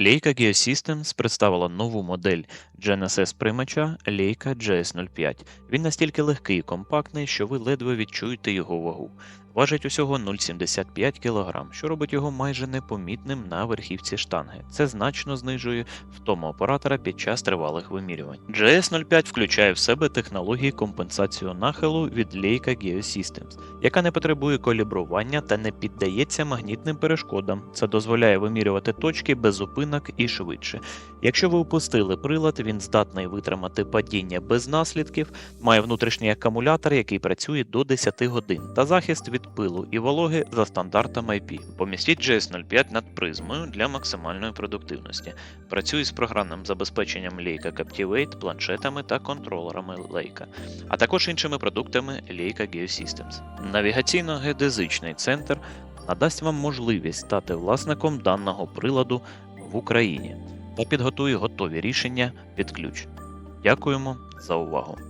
Leica Geosystems представила нову модель GNSS приймача Leica GS05. Він настільки легкий і компактний, що ви ледве відчуєте його вагу. Важить усього 0,75 кг, що робить його майже непомітним на верхівці штанги. Це значно знижує втому оператора під час тривалих вимірювань. GS05 включає в себе технології компенсацію нахилу від Leica Geosystems, яка не потребує калібрування та не піддається магнітним перешкодам. Це дозволяє вимірювати точки без зупинок і швидше. Якщо ви опустили прилад, він здатний витримати падіння без наслідків, має внутрішній акумулятор, який працює до 10 годин, та захист від пилу і вологи за стандартами IP. Помістіть GS05 над призмою для максимальної продуктивності. Працює з програмним забезпеченням Leica Captivate, планшетами та контролерами Leica, а також іншими продуктами Leica Geosystems. Навігаційно-геодезичний центр надасть вам можливість стати власником даного приладу в Україні та підготує готові рішення під ключ. Дякуємо за увагу!